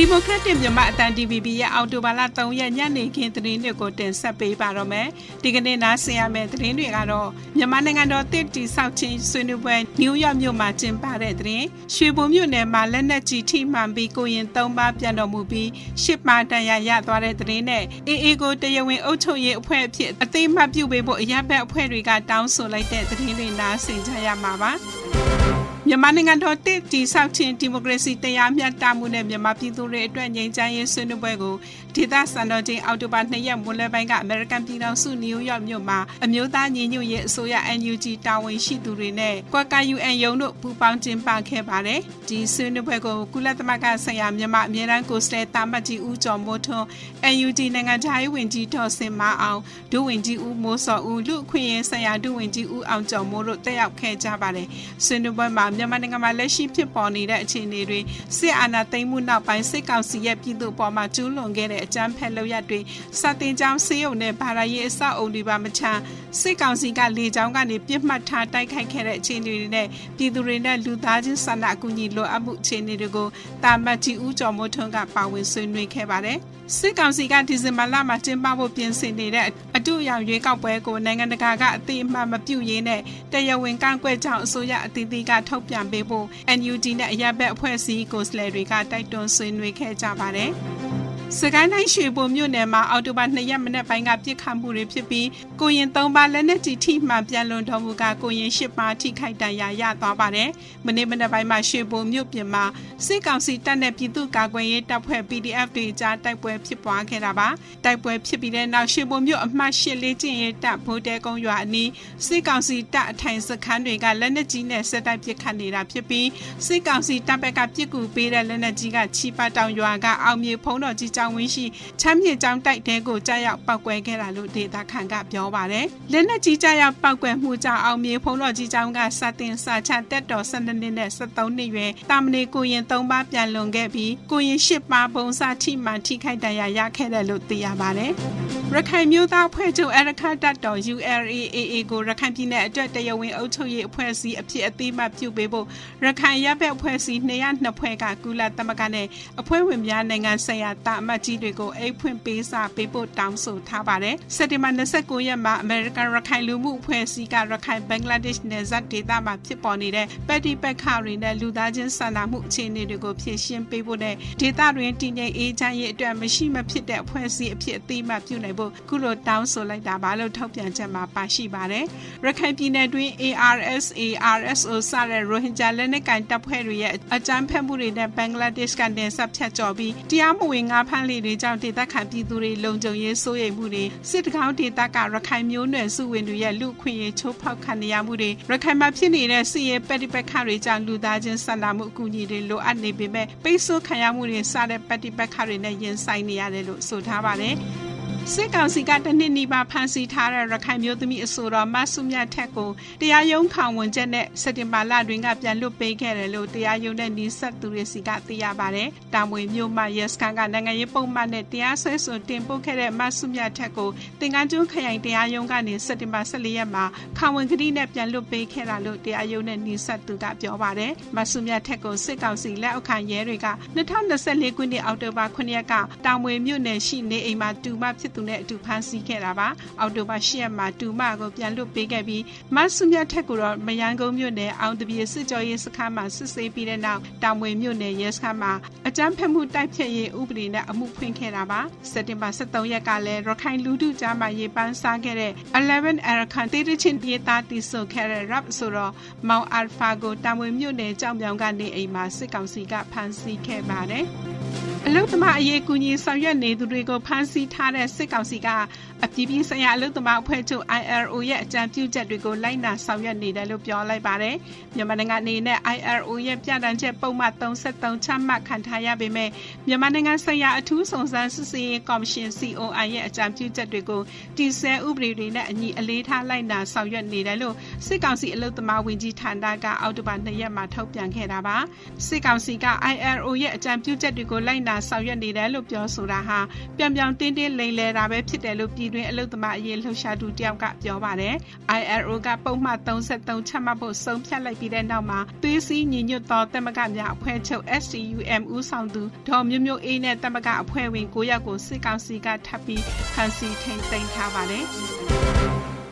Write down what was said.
ဒီမိုကရက်တစ်မြန်မာအတန် DVB ရဲ့အော်တိုဘာလ3ရက်ညနေခင်းသတင်းတွေကိုတင်ဆက်ပေးပါတော့မယ်။ဒီကနေ့နားဆင်ရမယ့်သတင်းတွေကတော့မြန်မာနိုင်ငံတော်တစ်တီဆောက်ချင်းဆွေးနွေးပွဲနယူးယောက်မြို့မှာကျင်းပတဲ့သတင်း။ရွှေဘုံမြို့နယ်မှာလက်နက်ကြီးထိမှန်ပြီးကိုရင်၃ပါးပြန်တော်မူပြီးရှစ်ပါးတန်ရာရသွားတဲ့သတင်းနဲ့အေးအေးကိုတရားဝင်အုပ်ချုပ်ရေးအဖွဲ့အဖြစ်အသေးမှတ်ပြုပေးဖို့အရက်ဘက်အဖွဲ့တွေကတောင်းဆိုလိုက်တဲ့သတင်းတွေနားဆင်ကြရမှာပါ။ မြန်မာနိုင်ငံတော်တစ်တီဆောက်ခြင်းဒီမိုကရေစီတရားမျှတမှုနဲ့မြန်မာပြည်သူတွေအတွက်ငြိမ်းချမ်းရေးဆွေးနွေးပွဲကိုဒေသစံတော်ချိန်အောက်တိုဘာ2ရက်မွန်းလယ်ပိုင်းကအမေရိကန်ပြည်ထောင်စုနယူးယောက်မြို့မှာအမျိုးသားညီညွတ်ရေးအစိုးရ NUG တာဝန်ရှိသူတွေနဲ့ကွက်က UN ရုံးတို့ပူးပေါင်းကျင်းပခဲ့ပါတယ်။ဒီဆွေးနွေးပွဲကိုကုလသမဂ္ဂဆိုင်ရာမြန်မာအမြဲတမ်းကိုယ်စားလှယ်တာမတ်ကြီးဦးကျော်မိုးထွန်း NUG နိုင်ငံခြားရေးဝန်ကြီးဒေါ်စင်မအောင်ဒုဝန်ကြီးဦးမိုးစောဦးလူအခွင့်အရေးဆိုင်ရာဒုဝန်ကြီးဦးအောင်ကျော်မိုးတို့တက်ရောက်ခဲ့ကြပါတယ်။ဆွေးနွေးပွဲမှာမြန်မာနိုင်ငံမှာလက်ရှိဖြစ်ပေါ်နေတဲ့အခြေအနေတွေစစ်အာဏာသိမ်းမှုနောက်ပိုင်းစစ်ကောင်စီရဲ့ပြည်သူ့ပေါ်မှာကျူးလွန်ခဲ့တဲ့အကြမ်းဖက်လုပ်ရပ်တွေစတင်ကြောင်းဆေးရုံနဲ့ဘာသာရေးအဆောက်အုံတွေပါမချမ်းစစ်ကောင်စီကလေကြောင်းကနေပြစ်မှတ်ထားတိုက်ခိုက်ခဲ့တဲ့အခြေအနေတွေနဲ့ပြည်သူတွေနဲ့လူသားချင်းစာနာအကူအညီလိုအပ်မှုအခြေအနေတွေကိုတာမတ်ကြီးဦးကျော်မိုးထွန်းကပါဝင်ဆွေးနွေးခဲ့ပါတယ် စစ်ကောင်စီကဒီဇင်ဘာလမှာကျင်းပဖို့ပြင်ဆင်နေတဲ့အတူရောင်ရွေးကောက်ပွဲကိုနိုင်ငံတကာကအသိအမှတ်မပြုရင်းနဲ့တရားဝင်ကန့်ကွက်ကြောင်းအစိုးရအသီးသီးကထုတ်ပြန်ပေးဖို့ NUG နဲ့အရက်ဘက်အဖွဲ့အစည်းကိုယ်စားလှယ်တွေကတိုက်တွန်းဆွေးနွေးခဲ့ကြပါတယ်။ စကိုင်းတိုင်းရွှေဘုံမြို့နယ်မှာအော်တိုဘာ2ရက်မနေ့ပိုင်းကပြစ်ခတ်မှုတွေဖြစ်ပြီးကိုရင်3ပါးလက်နက်ကြီးထိမှန်ပြန်လွန်တော်မူကကိုရင်10ပါးထိခိုက်ဒဏ်ရာရသွားပါတယ်။မနေ့မနေ့ပိုင်းမှာရွှေဘုံမြို့ပြင်မှာစစ်ကောင်စီတပ်နဲ့ပြည်သူ့ကာကွယ်ရေးတပ်ဖွဲ့ PDF တွေကြားတိုက်ပွဲဖြစ်ပွားခဲ့တာပါ။တိုက်ပွဲဖြစ်ပြီးတဲ့နောက်ရွှေဘုံမြို့အမှတ်၈လေးကျင်းရဲတပ်ဗိုလ်တဲကုန်းရွာအနီးစစ်ကောင်စီတပ်အထိုင်စခန်းတွေကလက်နက်ကြီးနဲ့ဆက်တိုက်ပစ်ခတ်နေတာဖြစ်ပြီးစစ်ကောင်စီတပ်ဘက်ကပြစ်ကူပေးတဲ့လက်နက်ကြီးကချီပါတောင်ရွာကအောင်မြေဖုံးတော်ကြီးကျောင်းဝင်းရှိချမ်းမြေကျောင်းတိုက်တဲကိုကြားရောက်ပောက်ကွဲခဲ့တာလို့ဒေတာခန်ကပြောပါတယ်။လက်နက်ကြီးကြားရောက်ပောက်ကွဲမှုကြောင့်အောင်မြေဖုံးတော်ကြီးကျောင်းကစတင်စာချတက်တော်12နှစ်နဲ့73နှစ်ရွယ်တာမဏေကိုရင်3ပါးပြန်လွန်ခဲ့ပြီးကိုရင်10ပါးပုံစာထိမှန်ထိခိုက်ဒဏ်ရာရခဲ့တယ်လို့သိရပါတယ်။ရခိုင်မျိုးသားဖွဲ့ချုပ်အရခတ်တပ်တော် ULAAA ကိုရခိုင်ပြည်နယ်အတွက်တရားဝင်အုပ်ချုပ်ရေးအဖွဲ့အစည်းအဖြစ်အသိမှတ်ပြုပေးဖို့ရခိုင်ရပ်ဘက်အဖွဲ့အစည်း202ဖွဲ့ကကုလသမဂ္ဂနဲ့အဖွဲ့ဝင်များနိုင်ငံဆိုင်ရာတာအမတ်ကြီးတွေကိုအိတ်ဖွင့်ပေးစာပေးဖို့တောင်းဆိုထားပါတယ်။စက်တင်ဘာ29ရက်မှာအမေရိကန်ရခိုင်လူမှုအဖွဲ့အစည်းကရခိုင်ဘင်္ဂလားဒေ့ရှ်နယ်စပ်ဒေသမှာဖြစ်ပေါ်နေတဲ့ပတ်တိပက္ခတွေနဲ့လူသားချင်းစာနာမှုအခြေအနေတွေကိုဖြေရှင်းပေးဖို့နဲ့ဒေသတွင်းတည်ငြိမ်အေးချမ်းရေးအတွက်မရှိမဖြစ်တဲ့အဖွဲ့အစည်းအဖြစ်အသိမှတ်ပြုနိုင်ဖို့ခုလိုတောင်းဆိုလိုက်တာပါလို့ထုတ်ပြန်ချက်မှာပါရှိပါတယ်။ရခိုင်ပြည်နယ်တွင်း ARSA RSO စတဲ့ရိုဟင်ဂျာလက်နက်ကိုင်တပ်ဖွဲ့တွေရဲ့အကြမ်းဖက်မှုတွေနဲ့ဘင်္ဂလားဒေ့ရှ်ကနေဆက်ဖြတ်ကျော်ပြီးတရားမဝင်ငါးဖမ်းလေတွေကြောင့်ဒေသခံပြည်သူတွေလုံခြုံရေးစိုးရိမ်မှုတွေစစ်တကောင်းဒေသကရခိုင်မျိုးနွယ်စုဝင်တွေရဲ့လူခွင့်ရေးချိုးဖောက်ခံရမှုတွေရခိုင်မှာဖြစ်နေတဲ့စစ်ရေးပဋိပက္ခတွေကြောင့်လူသားချင်းဆန္ဒမှုအကူအညီတွေလိုအပ်နေပေမဲ့ပိတ်ဆို့ခံရမှုတွေစတဲ့ပဋိပက္ခတွေနဲ့ရင်ဆိုင်နေရတယ်လို့ဆိုထားပါတယ်။ စစ်ကောင်စီကတနစ်နီးပါဖမ်းဆီးထားတဲ့ရခိုင်မျိုးသမီးအဆိုတော်မဆုမြတ်ထက်ကိုတရားရုံးခံဝန်ချက်နဲ့စက်တင်ဘာလတွင်ကပြန်လွတ်ပေးခဲ့တယ်လို့တရားရုံးနဲ့နှီးဆက်သူတွေစီကသိရပါတယ်။တာမွေမျိုးမှရက်စကန်ကနိုင်ငံရေးပုံမှန်နဲ့တရားစွဲဆိုတင်ပို့ခဲ့တဲ့မဆုမြတ်ထက်ကိုတင်ကန်းကျွန်းခရိုင်တရားရုံးကနေစက်တင်ဘာ14ရက်မှာခံဝန်ကတိနဲ့ပြန်လွတ်ပေးခဲ့တာလို့တရားရုံးနဲ့နှီးဆက်သူကပြောပါတယ်။မဆုမြတ်ထက်ကိုစစ်ကောင်စီလက်အောက်ခံရဲတွေက2024ခုနှစ်အောက်တိုဘာ9ရက်ကတာမွေမြို့နယ်ရှိနေအိမ်မှာတူမဖြစ်သူနဲ့အတူဖမ်းဆီးခဲ့တာပါအော်တိုဘာ၈ရက်မှာတူမကိုပြန်လွတ်ပေးခဲ့ပြီးမဆုမြတ်ထက်ကိုတော့မယန်းကုန်းမြို့နယ်အောင်တပြေစစ်ကြောရေးစခန်းမှာစစ်ဆေးပြီးတဲ့နောက်တောင်ဝေမြို့နယ်ရဲစခန်းမှာအကြမ်းဖက်မှုတိုက်ဖျက်ရေးဥပဒေနဲ့အမှုဖွင့်ခဲ့တာပါစက်တင်ဘာ23ရက်ကလည်းရခိုင်လူထုကြားမှာရေပန်းစားခဲ့တဲ့11 Arakan တေးတချင်းပြေးသားတီဆိုခဲ့တဲ့ rap ဆိုတော့မောင် Alpha ကိုတောင်ဝေမြို့နယ်ကြောင်ပြောင်ကနေအိမ်မှာစစ်ကောင်စီကဖမ်းဆီးခဲ့ပါတယ် အလုသမားအရေးကူညီဆောင်ရွက်နေသူတွေကိုဖမ်းဆီးထားတဲ့စစ်ကောင်စီကအပြည်ပြည်ဆိုင်ရာအလုသမားအဖွဲ့ချုပ် ILO ရဲ့အကြံပြုချက်တွေကိုလိုက်နာဆောင်ရွက်နေတယ်လို့ပြောလိုက်ပါတယ်။မြန်မာနိုင်ငံအနေနဲ့ ILO ရဲ့ပြဋ္ဌာန်းချက်ပုံမှန်33ချမှတ်ခံထားရပေမဲ့မြန်မာနိုင်ငံဆိုင်ရာအထူးစုံစမ်းစစ်ဆေးရေးကော်မရှင် COI ရဲ့အကြံပြုချက်တွေကိုတည်ဆဲဥပဒေတွေနဲ့အညီအလေးထားလိုက်နာဆောင်ရွက်နေတယ်လို့စစ်ကောင်စီအလုသမားဝန်ကြီးဌာနကအောက်တိုဘာ2ရက်မှာထုတ်ပြန်ခဲ့တာပါ။စစ်ကောင်စီက ILO ရဲ့အကြံပြုချက်တွေကိုလိုက်နာဆောင်ရွက်နေတယ်လို့ပြောဆိုတာဟာပြောင်ပြောင်တင်းတင်းလိမ်လည်တာပဲဖြစ်တယ်လို့ပြည်တွင်းအလုပ်သမားအရေးလှုပ်ရှားသူတယောက်ကပြောပါတယ်။ ILO ကပုံမှန်33ချမှတ်ဖို့ဆုံးဖြတ်လိုက်ပြီးတဲ့နောက်မှာသွေးစည်းညီညွတ်သောတမကများအဖွဲ့ချုပ် SCUM ဦးဆောင်သူဒေါ်မျိုးမျိုးအေးနဲ့တမကအဖွဲ့ဝင်9ယောက်ကိုစစ်ကောင်စီကထပ်ပြီးဖမ်းဆီးထိန်သိမ်းထားပါတယ်။